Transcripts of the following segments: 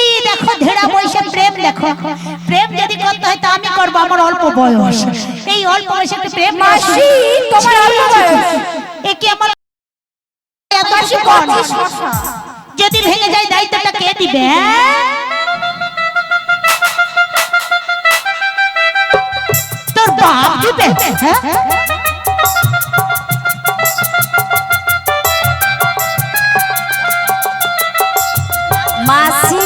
এই দেখো ধেড়া বয়সে প্রেম দেখো প্রেম যদি করতে হয় তা আমি করব আমার অল্প বয়স। এই অল্প বয়সে প্রেম মাসি তোমার অল্প বয়স এ কি আমার। যদি ভেঙে যায় দায়িত্বটা কে দিবে বাপ দিবে? মাসি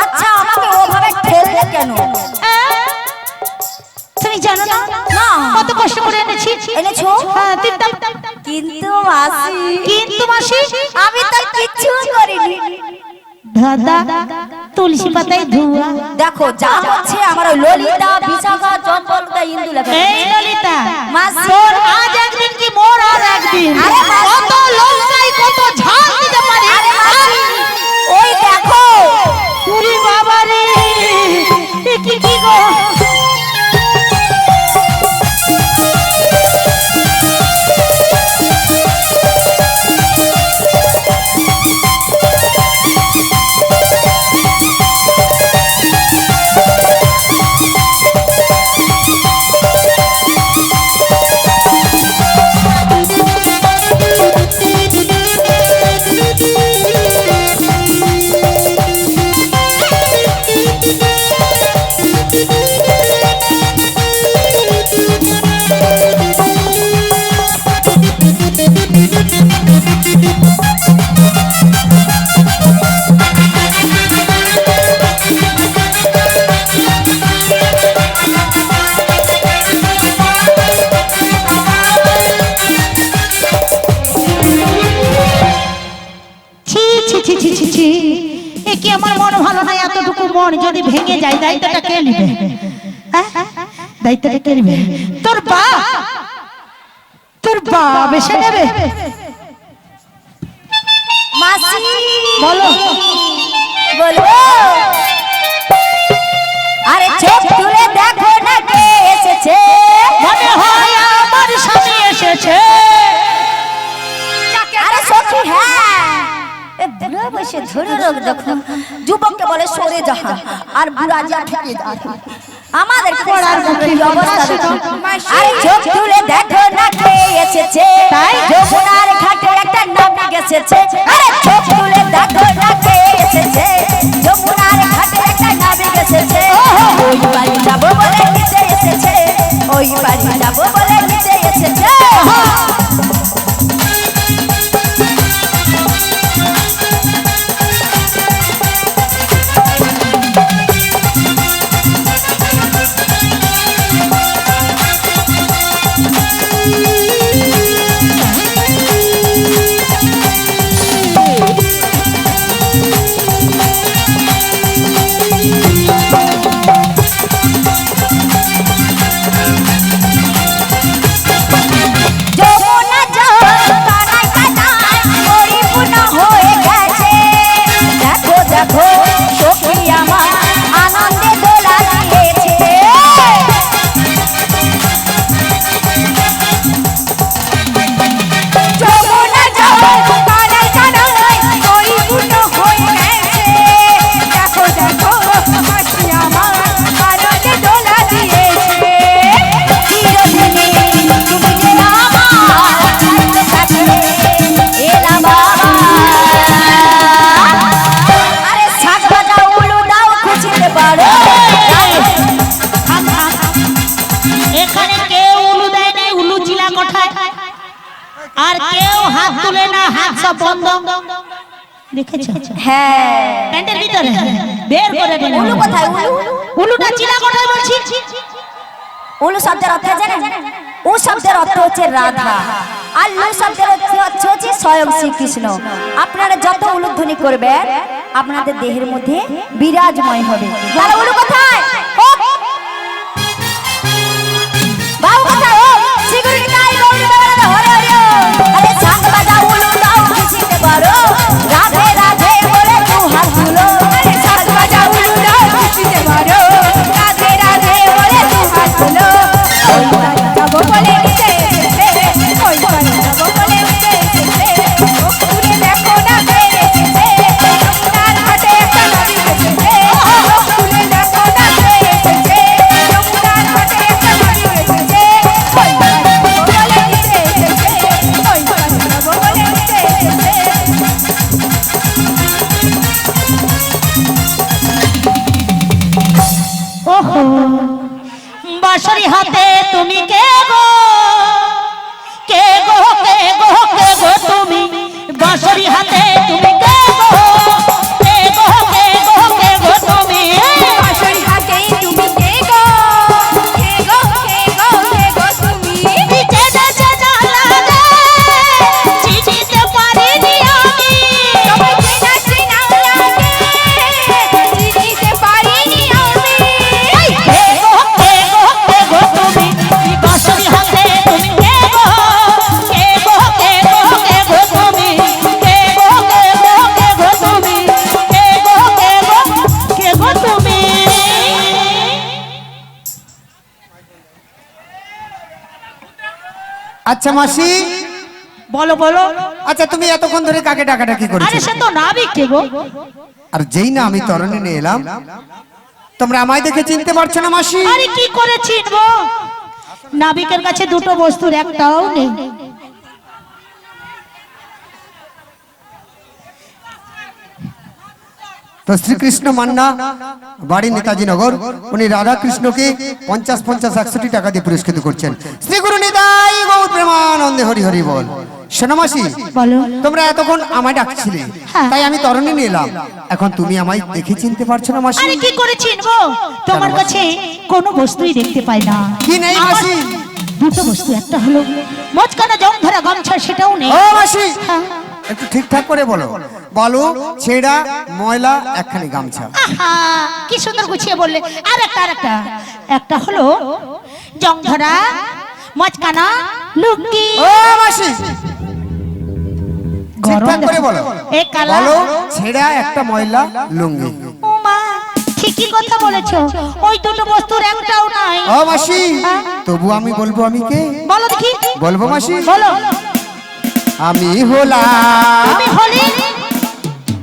আচ্ছা আমাকে ওভাবে ঠেললে কেন? তুমি জানো না না। কত কষ্ট করে এনেছি এনেছো? হ্যাঁ তুই দাও, দাও, দাও। কিন্তু মাসি কিন্তু মাসি আমি তো কিচ্ছু করিনি দাদা তুলসী পাতায় ধুয়া। দেখো যা হচ্ছে আমার ওই ললিতা বিশাখা চম্পলতা ইন্দু লেখা। এই ললিতা মা তোর আজ একদিন কি মোর আর একদিন? আরে কত লঙ্কাই কত ঝাল দিতে পারি? আরে ওই দেখো। পুরি বাবা রে কি কি গো? ছি ছি ছি ছি। এ কি আমার মন ভালো নাই এতটুকু মন যদি ভেঙে যায় দায়িত্বটা কে নেবে? হ্যাঁ? দায়িত্বটা কে নেবে? তোর বাপ! তোর এসে নেবে? মাসি! বলো। বলব? আরে চোখ তুলে দেখো না কে এসেছে? মনে হয় আমার স্বামী এসেছে। আরে সখী হ্যাঁ। বুড়া বসে ধরে রোগ যখন যুবককে বলে সরে যাহা আর বুড়া যা ঠেকে যা। আমাদের পড়ার মুখে অবস্থা দেখো। আরে চোখ তুলে দেখো না কে এসেছে। তাই? যমুনার ঘাটে একটা নামে গেছেছে আর কেউ হাত তুলে না হাত সব বন্ধ। দেখেছ? হ্যাঁ। প্যান্টের ভিতরে? বের করে দিল উলু কোথায়? উলু উলুটা চিলা কোঠায় বলছি? উলু শব্দের অর্থ জানেন? উ শব্দের অর্থ হচ্ছে রাধা। আর লু শব্দের অর্থ হচ্ছে হচ্ছে স্বয়ং শ্রীকৃষ্ণ। আপনারা যত উলুধ্বনি করবেন আপনাদের দেহের মধ্যে বিরাজময় হবে। তাহলে উলু কোথায়? ও! আচ্ছা মাসি। বলো বলো। আচ্ছা তুমি এতক্ষণ ধরে কাকে ডাকাডাকি আরে করেছ সে তো নাবিক কে গো? আর যেই না আমি তরণে নিয়ে এলাম তোমরা আমায় দেখে চিনতে পারছ না মাসি। আরে কি করে চিনবো? নাবিকের কাছে দুটো বস্তুর একটাও নেই। তো শ্রীকৃষ্ণ মান্না বাড়ি নেতাজি নগর উনি রাধা কৃষ্ণকে পঞ্চাশ পঞ্চাশ একষট্টি টাকা দিয়ে পুরস্কৃত করছেন। শ্রী গুরু নিতাই গৌর প্রেমানন্দে হরি হরি বল। শোনো তোমরা এতক্ষণ আমায় ডাকছিলে হ্যাঁ। তাই আমি তরণে নিয়ে এলাম। এখন তুমি আমায় দেখে চিনতে পারছ না মাসি? আরে কি করে চিনবো? তোমার কাছে কোনো বস্তুই দেখতে পাই না। কি নেই মাসি? দুটো বস্তু একটা হলো মচকানা জং ধরা গামছা সেটাও নেই। ও মাসি হ্যাঁ। একটু ঠিকঠাক করে বলো। বলো ছেঁড়া ময়লা একখানি গামছা। কি সুন্দর গুছিয়ে বললে। আর একটা আর একটা একটা হলো জং ধরা মচকানা লুকি ও মাসি। ঠিকঠাক করে বলো। এ কালা। বলো ছেঁড়া একটা ময়লা লুঙ্গি। ঠিকই কথা বলেছ। ওই দুটো বস্তুর একটাও নাই। ও মাসি। তবু আমি বলব আমি কে? বলো দেখি। বলব মাসি। বলো। আমি হলাম।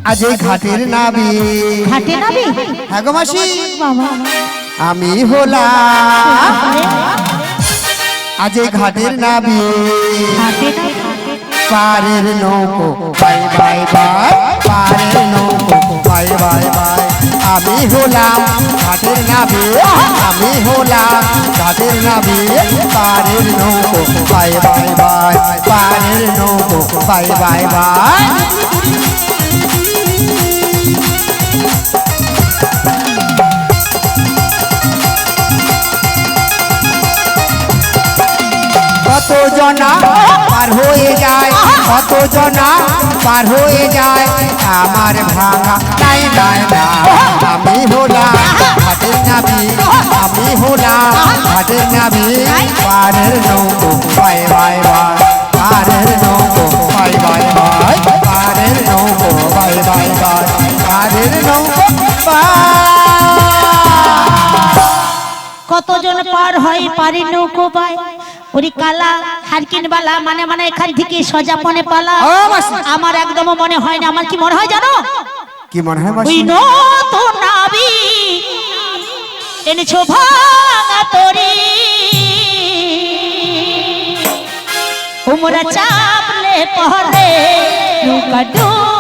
আজ এই ঘাটের নাবি। ঘাটে নাবি? হ্যাঁ গো মাসি। আমি হলাম। আজ এই ঘাটের নাবি। পারের নৌকো বাই বাই বাই। পারের নৌকো বাই বাই বাই। আমি হলাম ঘাটের নাবি। আমি হলাম ঘাটের নাবি। পারের নৌকো বাই বাই। বাই বাই বাই কত জনা পার হয়ে যায়? কত জনা পার হয়ে যায়? আমার ভাঙা নাই নাই না আমি হলাম ঘাটের নাবি আমি হলাম ঘাটের নাবি পারের নৌকো, বাই বাই বাই। পারের নৌকো বাই বাই বাই পারের নৌকো বাই বাই বাই পারের নৌকো কতজন পার হয় পারি নৌকো পায় ওরি কালা হারকিন বালা মানে মানে এখান থেকে সজা পনে পালা। ও আমার একদম মনে হয় না আমার কি মনে হয় জানো? কি মনে হয় ওই নতুন নাবি এনেছো ভাঙা তরি। উমরা চাপলে পরে নৌকা ডুবে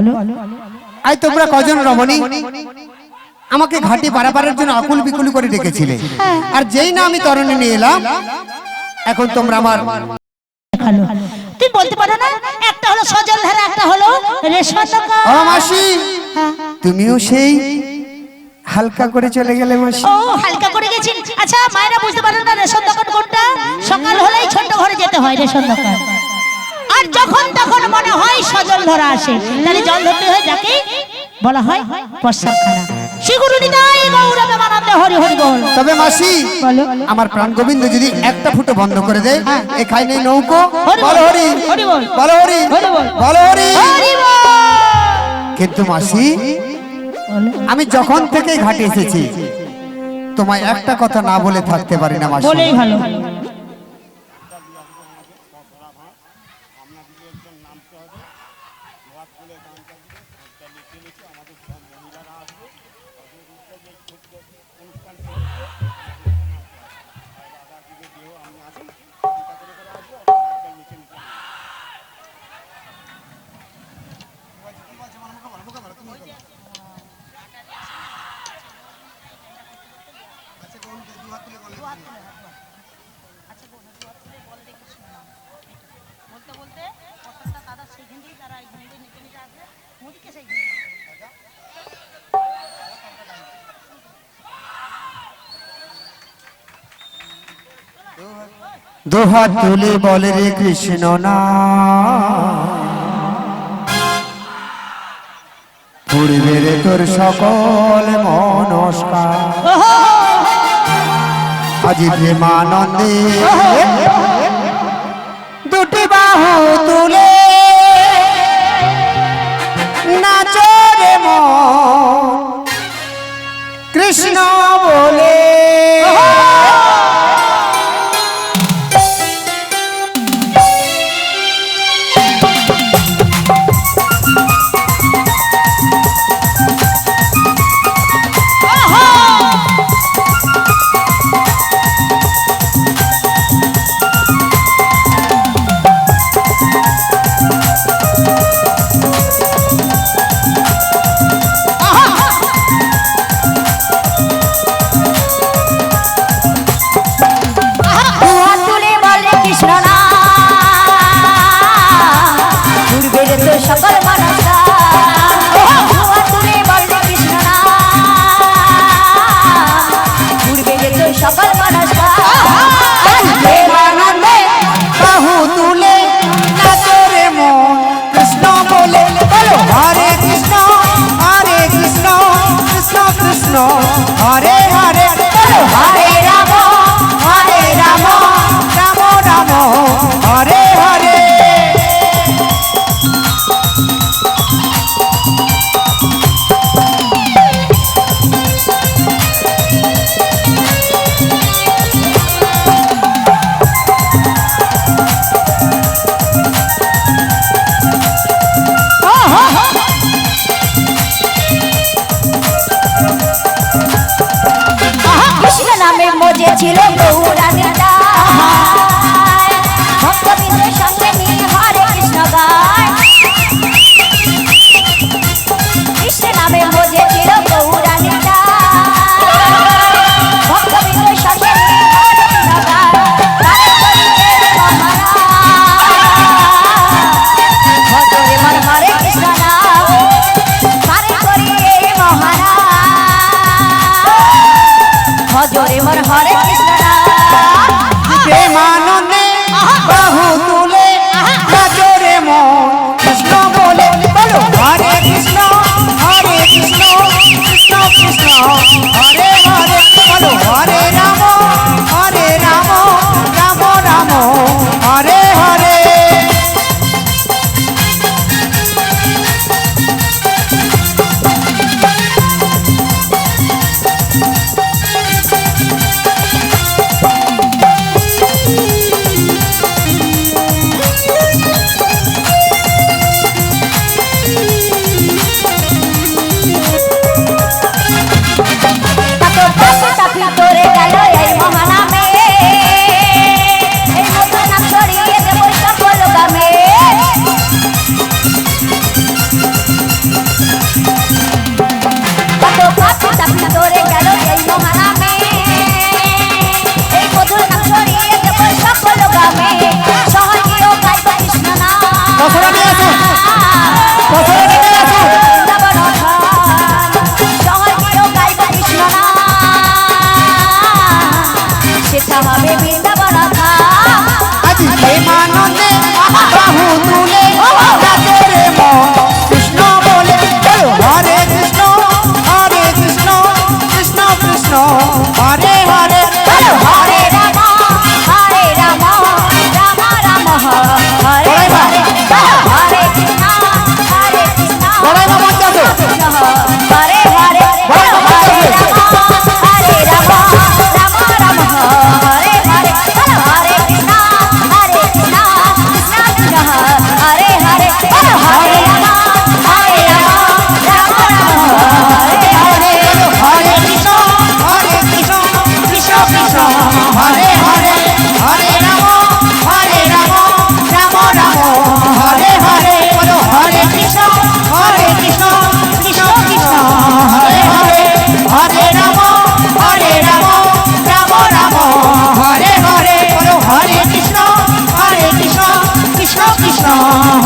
বলো। আই তোমরা কজন রমণী? আমাকে ঘাটে পারাপারের জন্য আকুল বিকুল করে রেখেছিলে আর যেই না আমি তরণে নিয়ে এলাম এখন তোমরা আমার দেখাল। তুই বলতে পারো না? একটা হলো সজল ধারা একটা হলো রেশন দোকান ও মাসি হ্যাঁ। তুমিও সেই হালকা করে চলে গেলে মাসি। ও হালকা করে গেছি। আচ্ছা মায়েরা বুঝতে পারে না রেশন দোকান কোনটা? সকাল হলেই ছোট ঘরে যেতে হয় রেশন দোকান আর যখন তখন মনে হয় সজল ধরা আসে। তাহলে জল ধরতে হয় যাকে বলা হয় বল। তবে মাসি আমার প্রাণ গোবিন্দ যদি একটা ফুটো বন্ধ করে দেয় এখানে নেই নৌকো। হরি বল, বলো হরি। হরি বলো। হরি। হরি বলো। হরি। হরি কিন্তু মাসি আমি যখন থেকে ঘাটে এসেছি তোমায় একটা কথা না বলে থাকতে পারি না মাসি। বলেই ভালো। দোহাত তুলে বলে রে কৃষ্ণ না। পূর্বে রে তোর সকল মনস্কার। আজি প্রেমানন্দে দুটি বাহু তুলে নাচো রে মন। কৃষ্ণ বলে বলো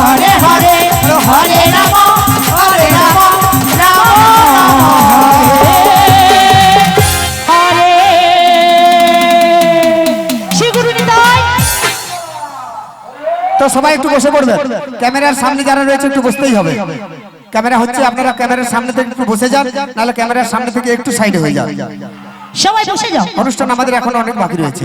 হরে হরে হরে রাম হরে রাম তো সবাই একটু বসে পড়বে। ক্যামেরার সামনে যারা রয়েছে একটু বসতেই হবে। ক্যামেরা হচ্ছে আপনারা ক্যামেরার সামনে থেকে একটু বসে যান নাহলে ক্যামেরার সামনে থেকে একটু সাইডে হয়ে যান। সবাই বসে যাও। অনুষ্ঠান আমাদের এখন অনেক বাকি রয়েছে।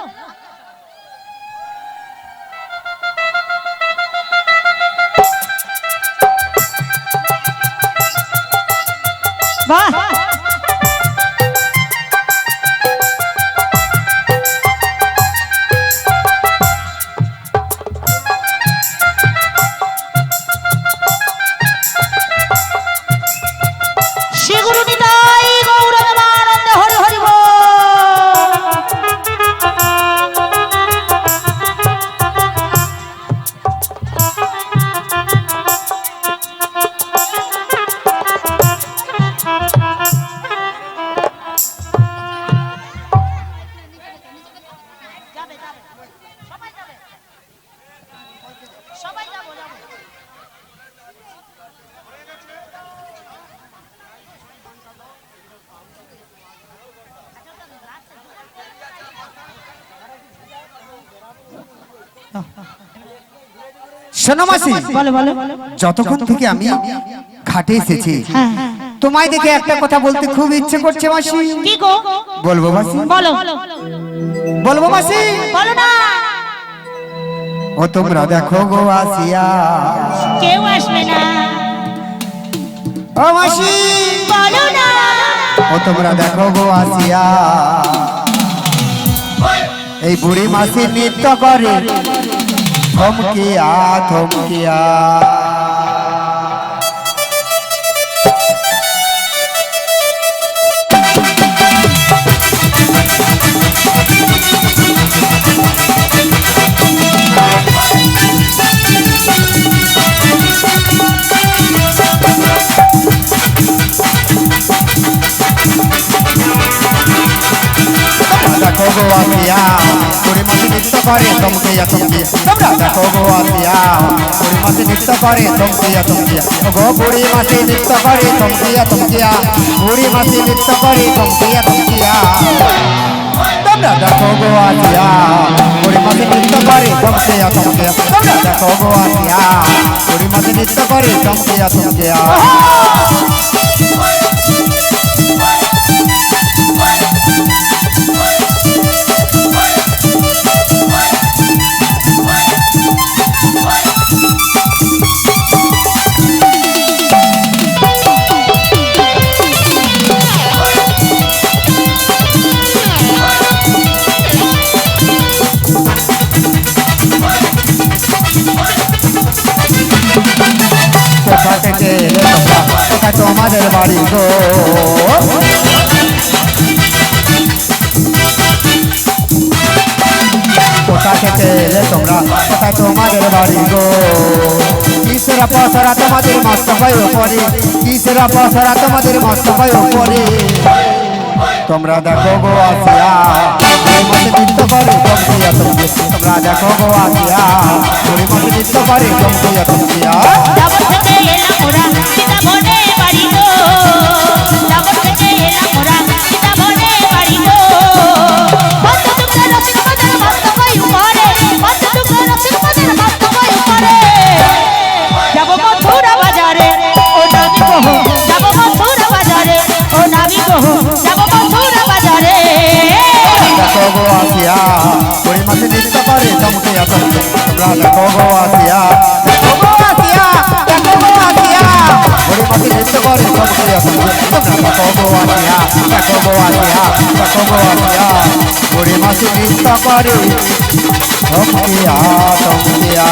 শোনো মাসি বলো বলো। যতক্ষণ থেকে আমি ঘাটে এসেছি হ্যাঁ তোমায় দেখে একটা কথা বলতে খুব ইচ্ছে করছে মাসি। কি গো? বলব মাসি? বলো। বলব মাসি? বলো না। ও তোমরা দেখো গো আসিয়া। কেউ আসবে না। ও মাসি? বলো না। ও তোমরা দেখো গো আসিয়া। এই বুড়ি মাসি নৃত্য করে। থমকিয়া থমকিয়া দেখো গো আসিয়া বুড়ি মাসি নৃত্য করে থমকিয়া থমকিয়া তোমরা দেখো গো আসিয়া বুড়ি মাসি নৃত্য করে থমকিয়া ও গো বুড়ি মাসি নৃত্য করে থমকিয়া থমকিয়া বুড়ি মাসি নৃত্য করে থমকিয়া থমকিয়া তোমরা দেখো গো আসিয়া বুড়ি মাসি নৃত্য করে থমকিয়া থমকিয়া তোমরা দেখো গো আসিয়া বুড়ি মাসি নৃত্য করে থমকিয়া থমকিয়া বাড়ি গো। কোথা থেকে এলে তোমরা? কোথায় তোমাদের বাড়ি গো? কিসেরা পসরা তোমাদের মস্ত হয় উপরে? কিসেরা পসরা তোমাদের মস্ত হয় উপরে? তোমরা দেখো গো আসিয়া। মতে নৃত্য করে চমকিয়া চমকিয়া তোমরা দেখো গো আসিয়া। মতে নৃত্য করে চমকিয়া চমকিয়া মতে নৃত্য করে চমকিয়া চমকিয়া